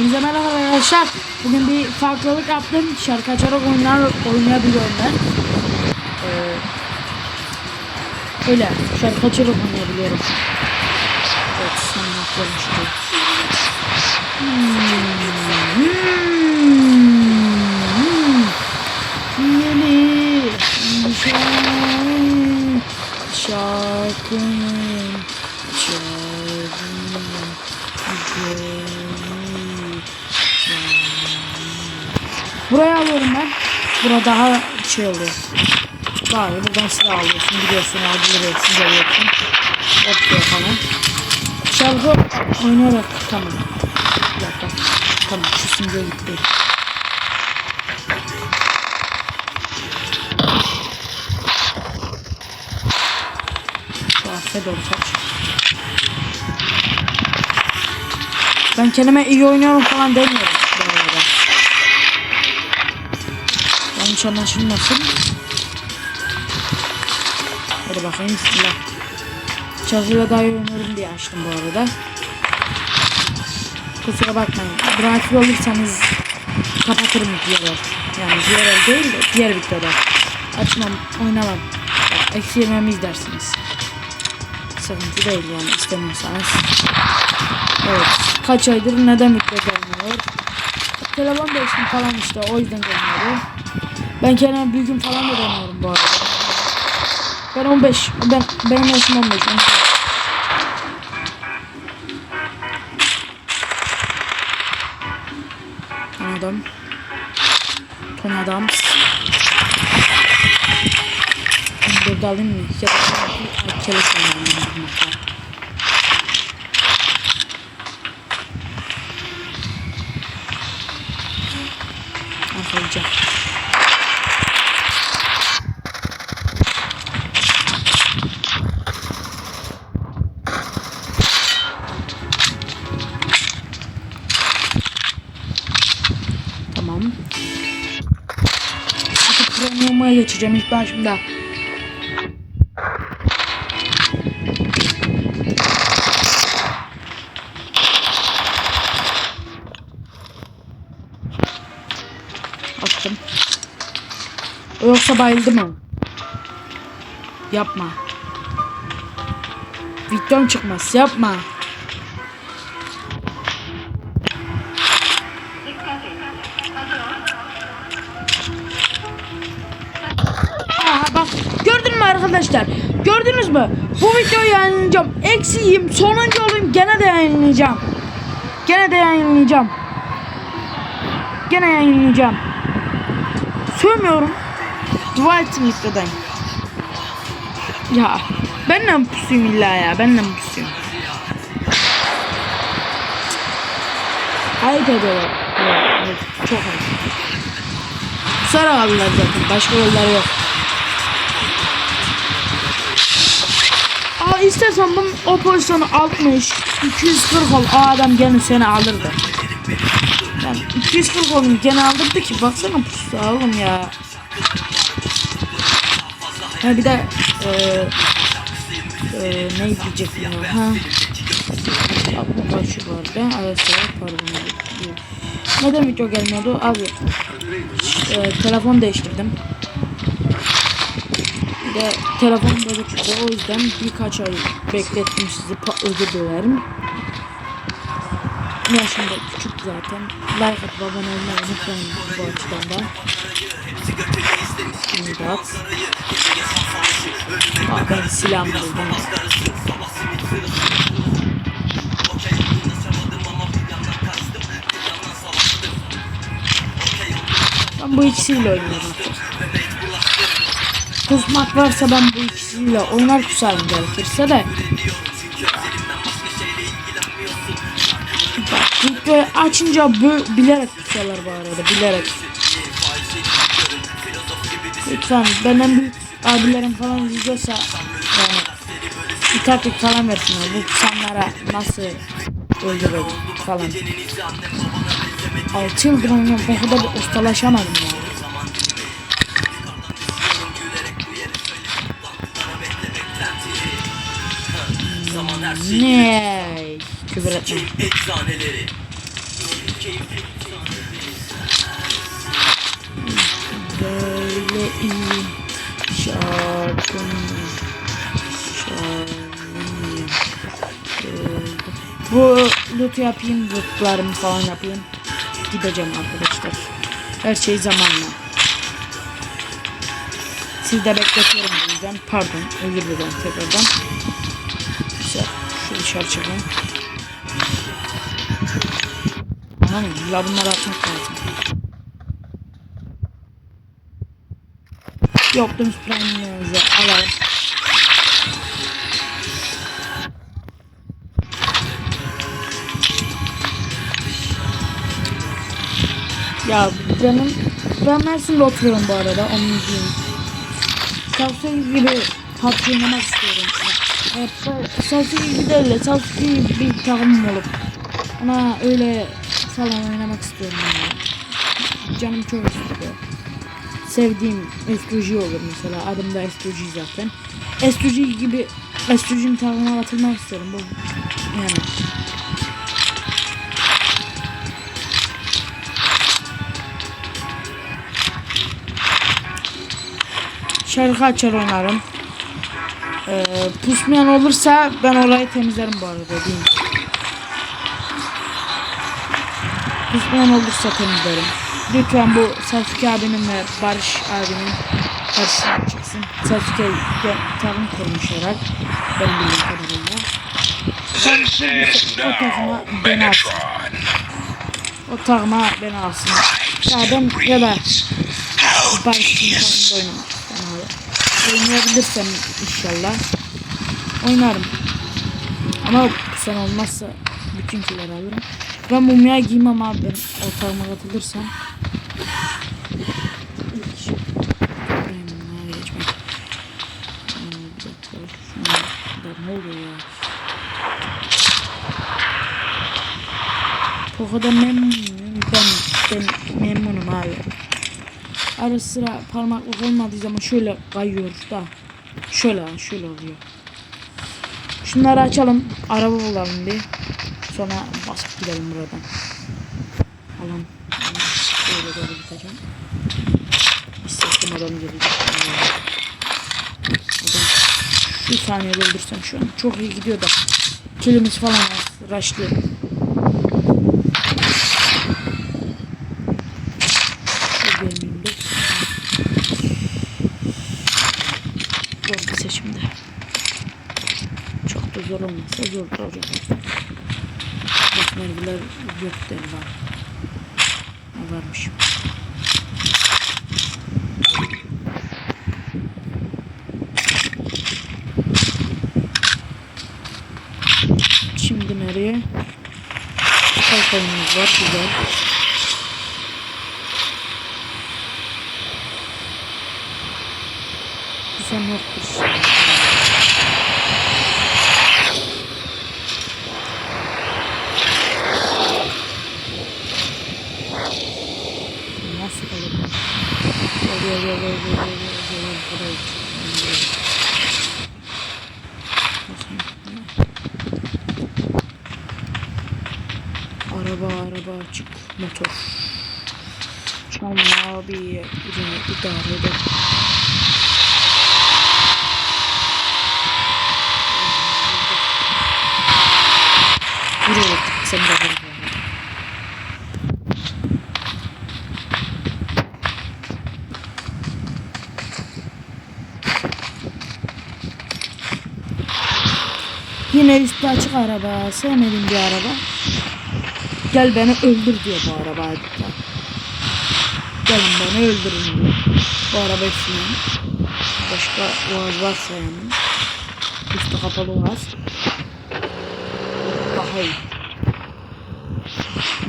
Hepinize merhaba arkadaşlar. Bugün bir farklılık yaptım. Şarkı açarak oyunlar oynayabiliyorum ben. Ee, öyle. Şarkı açarak oynayabiliyorum. Evet, sen yapıyorum. Hmm, hmm, hmm. Şarkı, Buraya alıyorum ben. Bura daha şey oluyor. Var ya buradan silah alıyorsun, gidiyorsun, aldırıyorsun, geliyorsun. Yapıyor falan. Şarkı oynayarak tamam. Bir dakika. Tamam şu simge gitti. Ol kaç. Ben kendime iyi oynuyorum falan demiyorum Yanlış anlaşılmasın. Hadi bakayım bismillah. Çazıya daha iyi diye açtım bu arada. Kusura bakmayın. Rahatsız olursanız kapatırım diğer Yani diğer el değil de diğer videoda. Açmam, oynamam. Eksi yememi izlersiniz. Sıkıntı değil yani istemiyorsanız. Evet. Kaç aydır neden video gelmiyor? Telefon değiştim falan işte o yüzden gelmiyor. Ben kendime büyüğüm falan da demiyorum bu arada. Ben 15. Ben benim yaşım 15. 15. Ton adam. Ton adam. Burada alayım mı? Ya da keleş oynayayım. Arkadaşlar. Premium'a geçeceğim ilk başımda. Attım. Yoksa bayıldı mı? Yapma. Videom çıkmaz. Yapma. Arkadaşlar? Gördünüz mü? Bu videoyu yayınlayacağım. Eksiyim. Sonuncu olayım. Gene de yayınlayacağım. Gene de yayınlayacağım. Gene yayınlayacağım. Sövmüyorum. Dua etsin istedim. Ya benle mi pusuyum illa ya? Benle mi pusuyum? Evet, evet, çok ayıp. Sonra aldılar zaten. Başka yolları yok. İstersen bunun o pozisyonu 60, 240 ol. O adam gene seni alırdı. Yani 240 olun gene aldırdı ki. Baksana pusu oğlum ya. Ha bir de eee eee ne diyecektim ya? Ha. Aklıma karşı bu arada. Pardon. Neden video gelmiyordu? Abi eee, telefon değiştirdim. De telefon bozuktu. O yüzden birkaç ay beklettim sizi. Özür dilerim. Yaşımda küçük zaten. Like atıp abone olmayı unutmayın bu açıdan da. Şimdi de at. Aa, ben silah buldum. Ben bu ikisiyle oynuyorum artık. Kusmak varsa ben bu ikisiyle oynar kusarım gerekirse de. Videoyu açınca bö- bilerek kusuyorlar bu arada bilerek. Lütfen benden büyük abilerim falan izliyorsa yani bir taktik falan versinler bu kusanlara nasıl öldürür falan. 6 yıldır oynuyorum o kadar da ustalaşamadım ya. Ne? Küfür etme. Böyle iyi şarkım şarkım Bu loot yapayım, lootlarımı falan yapayım. Gideceğim arkadaşlar. Her şey zamanla. Siz de bekletiyorum bu yüzden. Pardon, özür dilerim tekrardan. Dışarı çıkayım. Anam, illa bunları atmak lazım. Optimus Prime'ımızı alalım. Ya canım ben Mersin'de oturuyorum bu arada onun diyeyim. Samsung gibi PUBG de Samsung gibi bir takımım olup ona öyle falan oynamak istiyorum yani. Canım çok istiyor. Sevdiğim S2G olur mesela. Adım da S2G zaten. S2G gibi S2G'nin takımına katılmak istiyorum. Bu yani. Şarkı açar oynarım. Ee, pusmayan olursa ben orayı temizlerim bu arada diyeyim. Pusmayan olursa temizlerim. Lütfen bu Sasuke abinin ve Barış abinin karşısına çıksın. Sasuke takım kurmuş herhalde. Benim bildiğim kadarıyla. This is O takıma now. Megatron. O takıma beni alsın. Ya ben ya da Barış'ın takımda oynamak. Oynayabilirsem inşallah. Oynarım. Ama bu sene olmazsa bütün kileri alırım. Ben mumya giymem abi ben ortağıma katılırsam. Ne kadar memnunum. Ben, ben memnunum abi. Ara sıra parmaklık olmadığı zaman şöyle kayıyor da. Şöyle şöyle oluyor. Şunları açalım. Araba bulalım bir. Sonra basıp gidelim buradan. Alan. Böyle doğru gideceğim. Hissettim adam gelecek. Bir saniye öldürsem şu an. Çok iyi gidiyor da. Kilimiz falan az. Raşlı. Dur gelmeyeyim de. Zor bir seçimde. Çok da zor olmazsa zor olacak. Bak mermiler yok der var. Varmış. Şimdi nereye? Kalkanımız var güzel. Güzel yoktur. Nasıl kalır? Gel gel gel gel gel gel gel gel buraya git. Araba araba açık motor. Çalma abi ürünü idare eder. Buraya gittik sen de buraya. Yine üstü açık araba. Sevmediğim bir araba. Gel beni öldür diyor bu araba. Gelin beni öldürün diyor. Bu araba ismi. Başka uaz varsa yani. Üstü kapalı uaz. Daha iyi.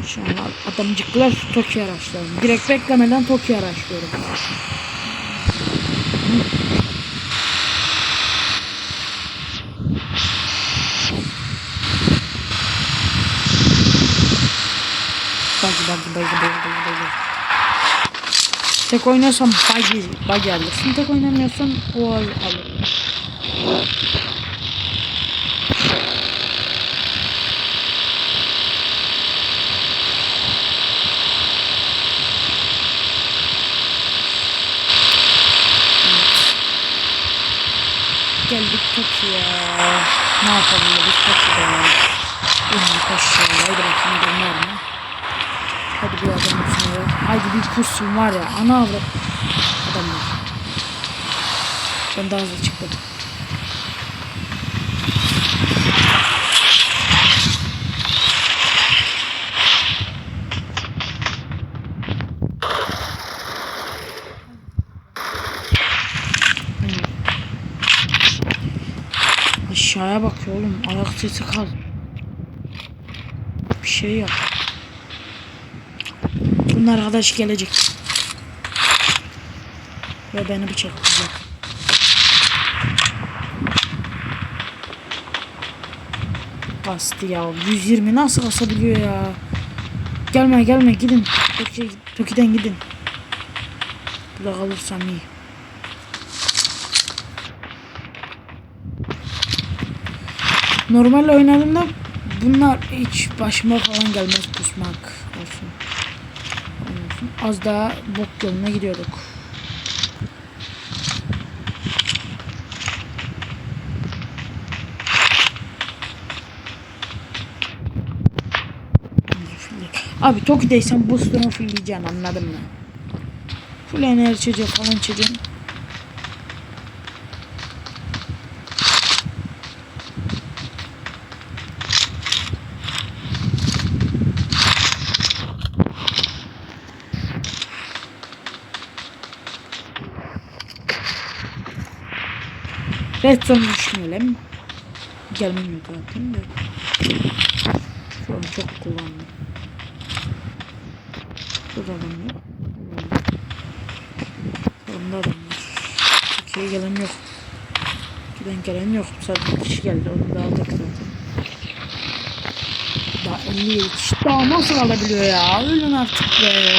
Şu an adamcıklar Tokyo araçlarını. Direkt beklemeden Tokyo araçlıyorum. Buggy buggy buggy buggy buggy buggy. Tek oynuyorsan bug, bug alırsın. Tek oynamıyorsan o alır. geldik Tokyo'ya. Ne yapalım dedik Tokyo'da. Ünlü taşıyorlar. Bırakın dönüyorum. Hadi bir adam. Haydi bir kursun var ya. Ana avrat. Adam var. Ben daha hızlı çıkmadım. Aşağıya bakıyor oğlum. Ayak sesi kal. Bir şey yap. Bunun arkadaş gelecek. Ve beni bıçaklayacak. Bastı ya. 120 nasıl basabiliyor ya? Gelme gelme gidin. Toki'ye, Toki'den gidin. Burada kalırsam iyi. Normal oynadığımda bunlar hiç başıma falan gelmez olsun. Az daha bok yoluna gidiyorduk. Abi Toki'deysen boostunu fullleyeceksin anladın mı? Full enerji içeceği falan içeceksin. Red zone düşmeyelim. Gelmiyor zaten de. Şu an çok kullandım. Burada adam yok. Sonunda adam var. Türkiye'ye gelen yok. Giden gelen yok. Sadece bir kişi geldi. Onu da aldık zaten. Daha 57 kişi. Daha nasıl alabiliyor ya? Ölün artık be.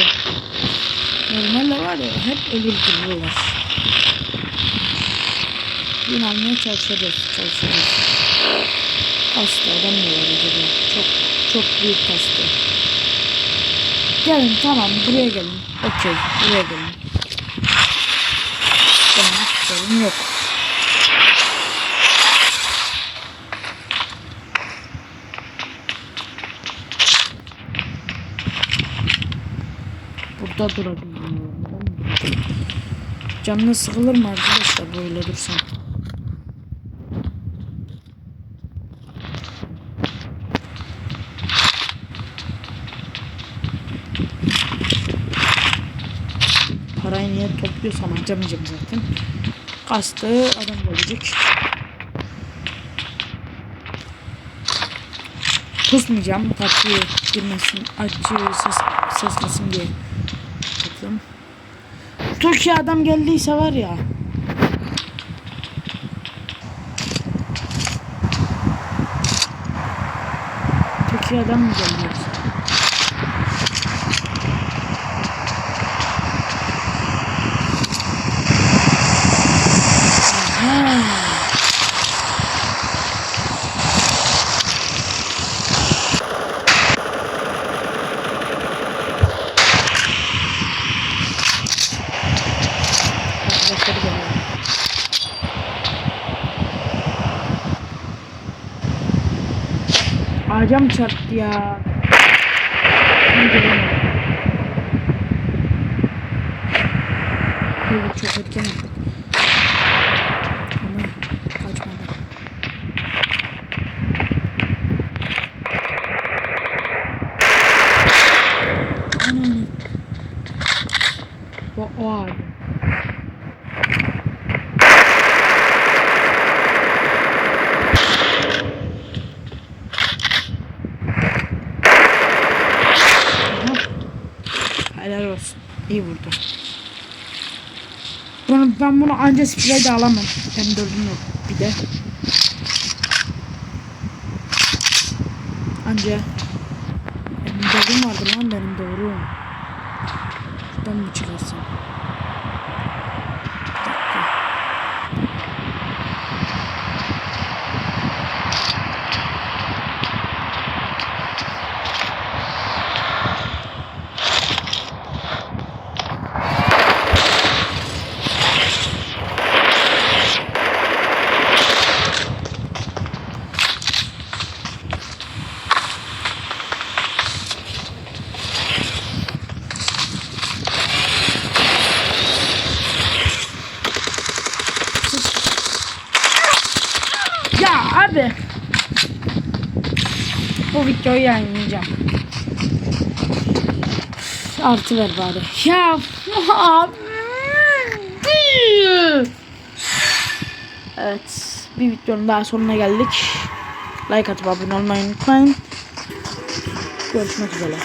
Normalde var ya hep ölür duruyorlar. Yine almaya çalışacağız. Çalışacağız. Hasta adam mı var acaba? Çok çok büyük hasta. Gelin tamam buraya gelin. Okey buraya gelin. Benim sorun yok. Burada durabilirim. Canına sıkılır mı arkadaşlar böyle dursam? Topluyorsam harcamayacağım zaten. Kastı adam gelecek. Kusmayacağım. Kapıyı girmesin. Açıyor ses, seslesin diye. Bakalım. Türkiye adam geldiyse var ya. Türkiye adam mı geldi Ağaca mı çarptı ya? Evet, çok erken attık. Ama kaçmadı. Ananı. O, o ağacı. İyi vurdu. Bunu, ben bunu anca sprey de alamam. Ben dördüm yok. Bir de. Anca. Benim dördüm vardı lan benim doğru. Şuradan mı çıkarsam? Bir dakika. Abi. Bu videoyu yayınlayacağım. Artı ver bari. Ya abi. Evet. Bir videonun daha sonuna geldik. Like atıp abone olmayı unutmayın. Görüşmek üzere.